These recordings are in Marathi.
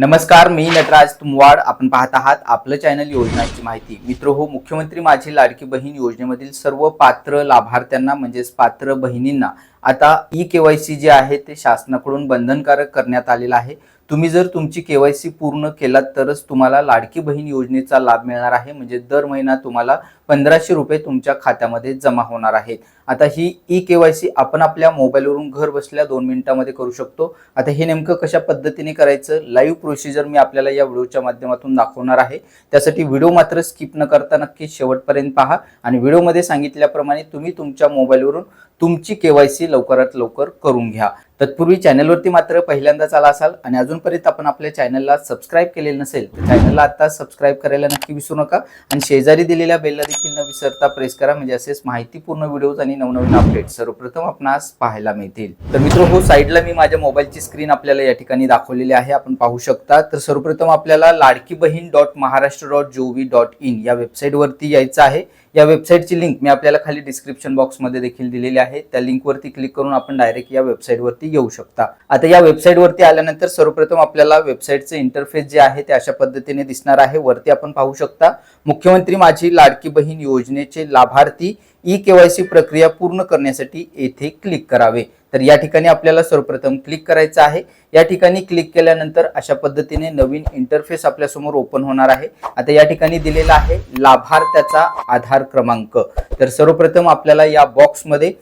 नमस्कार मी नटराज तुमवाड. आपण पाहत आहात आपलं चॅनल योजनांची माहिती. मित्र हो मुख्यमंत्री माझी लाडकी बहीण योजनेमधील सर्व पात्र लाभार्थ्यांना म्हणजेच पात्र बहिणींना आता ई केवायसी जे आहे ते शासनाकडून बंधनकारक करण्यात आलेलं आहे. तुम्ही जर तुमची के वाय सी पूर्ण केलात तरच तुम्हाला लाडकी बहीण योजनेचा लाभ मिळणार आहे. म्हणजे दर महिना तुम्हाला पंधराशे रुपये तुमच्या खात्यामध्ये जमा होणार आहेत. आता ही ई केवायसी आपण आपल्या मोबाईलवरून घर बसल्या दोन मिनिटांमध्ये करू शकतो. आता हे नेमकं कशा पद्धतीने करायचं? लाईव्ह प्रोसिजर मी आपल्याला या व्हिडिओच्या माध्यमातून दाखवणार आहे. त्यासाठी व्हिडिओ मात्र स्किप न करता नक्की शेवटपर्यंत पहा. आणि व्हिडिओमध्ये सांगितल्याप्रमाणे तुम्ही तुमच्या मोबाईलवरून तुमची केवायसी लवकरात लवकर करून घ्या. तत्पूर्वी चॅनलवरती मात्र पहिल्यांदाच आला असाल आणि अजूनपर्यंत आपण आपल्या चॅनलला सबस्क्राईब केलेलं नसेल तर चॅनलला आता सबस्क्राईब करायला नक्की विसरू नका. आणि शेजारी दिलेल्या बेलला देखील न विसरता प्रेस करा म्हणजे असेच माहितीपूर्ण व्हिडिओज आणि नवनवीन अपडेट सर्वप्रथम आपणास पाहायला मिळतील. तर मित्र हो साईडला मी माझ्या मोबाईलची स्क्रीन आपल्याला या ठिकाणी दाखवलेली आहे. आपण पाहू शकता. तर सर्वप्रथम आपल्याला Ladki Bahin dot Maharashtra dot gov dot in या वेबसाईटवरती यायचं आहे. या वेबसाईटची लिंक मी आपल्याला खाली डिस्क्रिप्शन बॉक्समध्ये देखील दिलेली आहे. त्या लिंकवरती क्लिक करून आपण डायरेक्ट या वेबसाईटवरती येऊ शकता. आता या वेबसाईटवरती आल्यानंतर सर्वप्रथम आपल्याला वेबसाईटचं इंटरफेस जे आहे ते अशा पद्धतीने दिसणार आहे. वरती आपण पाहू शकता मुख्यमंत्री माझी लाडकी बहीण योजनेचे लाभार्थी ई केवायसी प्रक्रिया पूर्ण करण्यासाठी येथे क्लिक करावे. तर या ठिकाणी आपल्याला सर्वप्रथम क्लिक करायचं आहे. या ठिकाणी क्लिक केल्यानंतर अशा पद्धतीने नवीन इंटरफेस आपल्यासमोर ओपन होणार आहे. आता या ठिकाणी दिलेला आहे लाभार्थ्याचा आधार क्रमांक. तर सर्वप्रथम आपल्याला या बॉक्समध्ये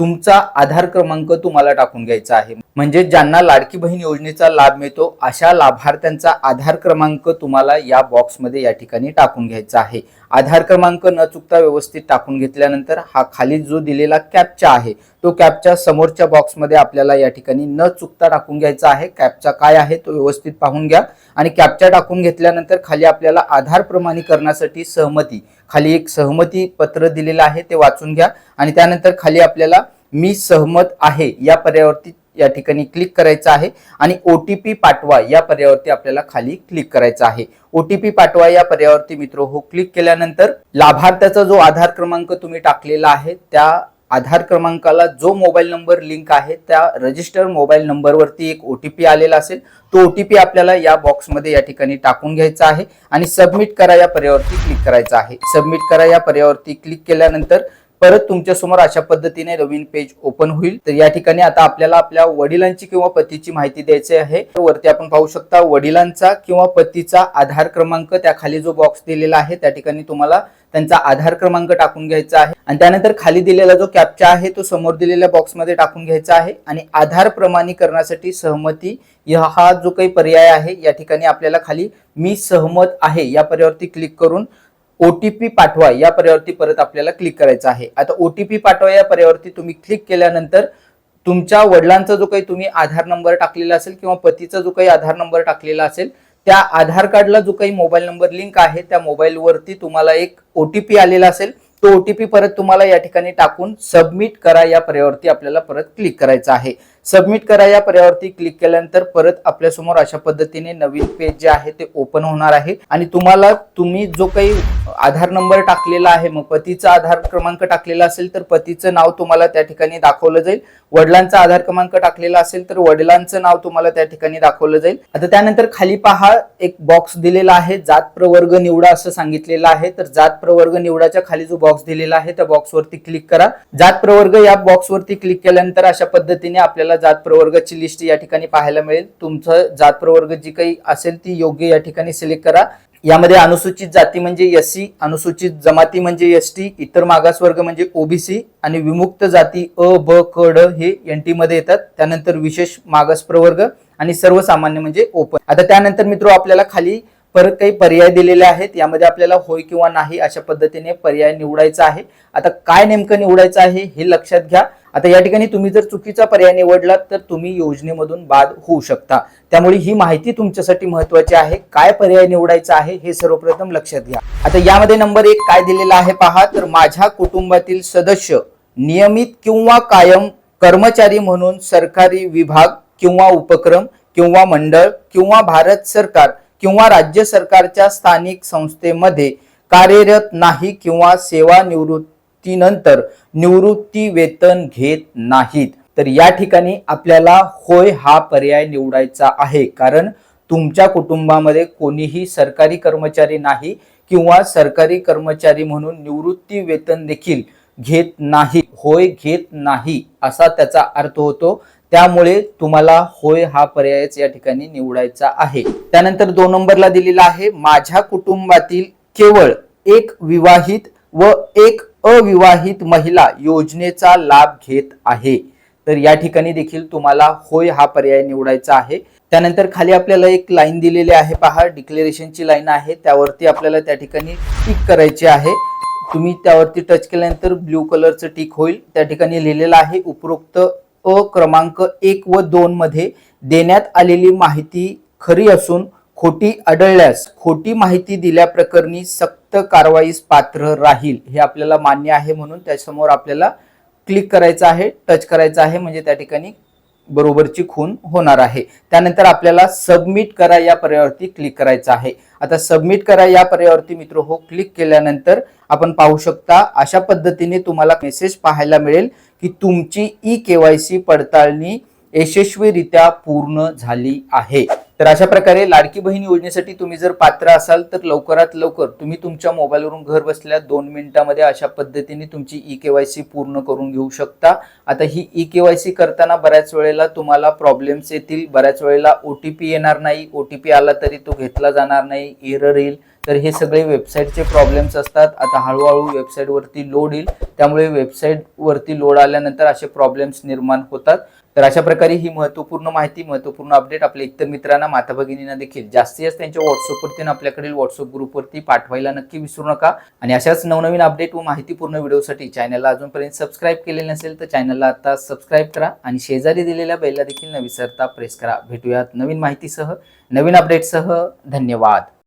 तुमचा आधार क्रमांक तुम्हाला टाकून घ्यायचा आहे. म्हणजे ज्यांना लाडकी बहीण योजनेचा लाभ मिळतो अशा लाभार्थ्यांचा आधार क्रमांक तुम्हाला या बॉक्समध्ये या ठिकाणी टाकून घ्यायचा आहे. आधार क्रमांक न चुकता व्यवस्थित टाकून घेतल्यानंतर हा खाली जो दिलेला कॅपचा आहे तो कॅपच्या समोरच्या बॉक्समध्ये आपल्याला या ठिकाणी न चुकता टाकून घ्यायचा आहे. कॅपचा काय आहे तो व्यवस्थित पाहून घ्या. आणि कॅपचा टाकून घेतल्यानंतर खाली आपल्याला आधार प्रमाणीकरणासाठी सहमती खाली एक सहमती पत्र दिलेलं आहे ते वाचून घ्या. आणि त्यानंतर खाली आपल्याला मी सहमत आहे. या पर्यावरती या ठिकाणी क्लिक करायचं आहे आणि ओ टी पी पाठवा. या पर्यावरती आपल्याला खाली क्लिक करायचं आहे. ओ टी पी पाठवा. या पर्यावरती मित्र हो क्लिक केल्यानंतर लाभार्थ्याचा जो आधार क्रमांक तुम्ही टाकलेला आहे त्या आधार क्रमांकाला जो मोबाईल नंबर लिंक आहे त्या रजिस्टर मोबाईल नंबरवरती एक ओ टी पी आलेला असेल. तो ओ टी पी आपल्याला या बॉक्समध्ये या ठिकाणी टाकून घ्यायचा आहे आणि सबमिट करा या पर्यावरती क्लिक करायचं आहे. सबमिट करा या पर्यावरती क्लिक केल्यानंतर परत तुमच्यासमोर अशा पद्धतीने नवीन पेज ओपन होईल. तर या ठिकाणी आता आपल्याला आपल्या वडिलांची किंवा पतीची माहिती द्यायची आहे. तर वरती आपण पाहू शकता वडिलांचा किंवा पतीचा आधार क्रमांक त्या खाली जो बॉक्स दिलेला आहे त्या ठिकाणी तुम्हाला त्यांचा आधार क्रमांक टाकून घ्यायचा आहे. आणि त्यानंतर खाली दिलेला जो कॅप्चा आहे तो समोर दिलेल्या बॉक्समध्ये टाकून घ्यायचा आहे. आणि आधार प्रमाणीकरणासाठी सहमती हा जो काही पर्याय आहे या ठिकाणी आपल्याला खाली मी सहमत आहे या पर्यावरती क्लिक करून ओ टी पी पाठवा या पर्यावरती परत आपल्याला क्लिक करायचं आहे. आता ओ टी पी पाठवा या पर्यावरती तुम्ही क्लिक केल्यानंतर तुमच्या वडिलांचा जो काही तुम्ही आधार नंबर टाकलेला असेल किंवा पतीचा जो काही आधार नंबर टाकलेला असेल त्या आधार कार्डला जो काही मोबाईल नंबर लिंक आहे त्या मोबाईलवरती तुम्हाला एक ओ टी पी आलेला असेल. तो ओ टी पी परत तुम्हाला या ठिकाणी टाकून सबमिट करा या पर्यावरती आपल्याला परत क्लिक करायचं आहे. सबमिट करा या पर्यावरती क्लिक केल्यानंतर परत आपल्यासमोर अशा पद्धतीने नवीन पेज जे आहे ते ओपन होणार आहे. आणि तुम्हाला तुम्ही जो काही आधार नंबर टाकलेला आहे मग पतीचा आधार क्रमांक टाकलेला असेल तर पतीचं नाव तुम्हाला त्या ठिकाणी दाखवलं जाईल. वडिलांचा आधार क्रमांक टाकलेला असेल तर वडिलांचं नाव तुम्हाला त्या ठिकाणी दाखवलं जाईल. आता त्यानंतर खाली पहा एक बॉक्स दिलेला आहे जात प्रवर्ग निवडा असं सांगितलेलं आहे. तर जात प्रवर्ग निवडाच्या खाली जो बॉक्स दिलेला आहे त्या बॉक्सवरती क्लिक करा. जात प्रवर्ग या बॉक्सवरती क्लिक केल्यानंतर अशा पद्धतीने आपल्याला जात प्रवर्गाची लिस्ट या ठिकाणी पाहायला मिळेल. तुमचं जात प्रवर्ग जी काही असेल ती योग्य या ठिकाणी सिलेक्ट करा. यामध्ये अनुसूचित जाती म्हणजे एस सी अनुसूचित जमाती म्हणजे एस टी इतर मागासवर्ग म्हणजे ओबीसी आणि विमुक्त जाती अ ब क ड हे एन टी मध्ये येतात. त्यानंतर विशेष मागास प्रवर्ग आणि सर्वसामान्य म्हणजे ओपन आता त्यानंतर मित्र आपल्याला खाली परत काही पर्याय दिलेले आहेत. यामध्ये आपल्याला होय किंवा नाही अशा पद्धतीने पर्याय निवडायचा आहे. आता काय नेमकं निवडायचं आहे हे लक्षात घ्या. आता या ठिकाणी तुम्ही जर चुकीचा पर्याय निवडलात तर तुम्ही योजनेमधून बाद होऊ शकता. त्यामुळे ही माहिती तुमच्यासाठी महत्वाची आहे. काय पर्याय निवडायचा आहे हे सर्वप्रथम लक्षात घ्या. आता यामध्ये नंबर एक काय दिलेला आहे पहा. तर माझ्या कुटुंबातील सदस्य नियमित किंवा कायम कर्मचारी म्हणून सरकारी विभाग किंवा उपक्रम किंवा मंडळ किंवा भारत सरकार किंवा राज्य सरकारच्या स्थानिक संस्थेमध्ये कार्यरत नाही किंवा सेवानिवृत्त निवृत्तीनंतर निवृत्ती वेतन घेत नाहीत. तर या ठिकाणी आपल्याला होय हा पर्याय निवडायचा आहे. कारण तुमच्या कुटुंबामध्ये कोणीही सरकारी कर्मचारी नाही किंवा सरकारी कर्मचारी म्हणून निवृत्ती वेतन देखील घेत नाही. होय घेत नाही असा त्याचा अर्थ होतो. त्यामुळे तुम्हाला होय हा पर्यायच या ठिकाणी निवडायचा आहे. त्यानंतर दोन नंबरला दिलेला आहे माझ्या कुटुंबातील केवळ एक विवाहित व एक अविवाहित महिला योजनेचा लाभ घेत आहे. तर या ठिकाणी देखील तुम्हाला होय हा पर्याय निवडायचा आहे. त्यानंतर खाली आपल्याला एक लाईन दिलेली आहे पहा. डिक्लेरेशनची लाईन आहे. त्यावरती आपल्याला त्या ठिकाणी टिक करायची आहे. तुम्ही त्यावरती टच केल्यानंतर ब्ल्यू कलरचं टिक होईल. त्या ठिकाणी लिहिलेलं आहे उपरोक्त अ क्रमांक एक व दोन मध्ये देण्यात आलेली माहिती खरी असून खोटी आढळल्यास खोटी माहिती दिल्याप्रकरणी सक्त कारवाईस पात्र राहील हे आपल्याला मान्य आहे म्हणून त्यासमोर आपल्याला क्लिक करायचं आहे टच करायचं आहे म्हणजे त्या ठिकाणी बरोबरची खून होणार आहे. त्यानंतर आपल्याला सबमिट करा या पर्यायावरती क्लिक करायचं आहे. आता सबमिट करा या पर्यायावरती मित्र हो क्लिक केल्यानंतर आपण पाहू शकता अशा पद्धतीने तुम्हाला मेसेज पाहायला मिळेल की तुमची ई केवायसी पडताळणी यशस्वीरित्या पूर्ण झाली आहे. तर अशा प्रकारे लाडकी बहीण योजनेसाठी तुम्ही जर पात्र असाल तर लवकरात लवकर तुम्ही तुमच्या मोबाईलवरून घर बसल्या दोन मिनिटांमध्ये अशा पद्धतीने तुमची ई के वाय सी पूर्ण करून घेऊ शकता. आता ही ई के वाय सी करताना बऱ्याच वेळेला तुम्हाला प्रॉब्लेम्स येतील. बऱ्याच वेळेला ओ टी पी येणार नाही. ओ टी पी आला तरी तो घेतला जाणार नाही. एरर येईल. तर हे सगळे वेबसाईटचे प्रॉब्लेम्स असतात. आता हळूहळू वेबसाईटवरती लोड येईल. त्यामुळे वेबसाईटवरती लोड आल्यानंतर असे प्रॉब्लेम्स निर्माण होतात. तर अशा प्रकारे ही महत्त्वपूर्ण माहिती महत्त्वपूर्ण अपडेट आपल्या इतर मित्रांना माता भगिनींना देखील जास्तीत जास्त त्यांच्या व्हॉट्सअपवरती आपल्याकडील व्हॉट्सअप ग्रुपवरती पाठवायला नक्की विसरू नका. आणि अशाच नवनवीन अपडेट व माहितीपूर्ण व्हिडिओसाठी चॅनलला अजूनपर्यंत सबस्क्राईब केलेले नसेल तर चॅनलला आता सबस्क्राईब करा आणि शेजारी दिलेल्या बेलला देखील न विसरता प्रेस करा. भेटूयात नवीन माहितीसह नवीन अपडेटसह धन्यवाद.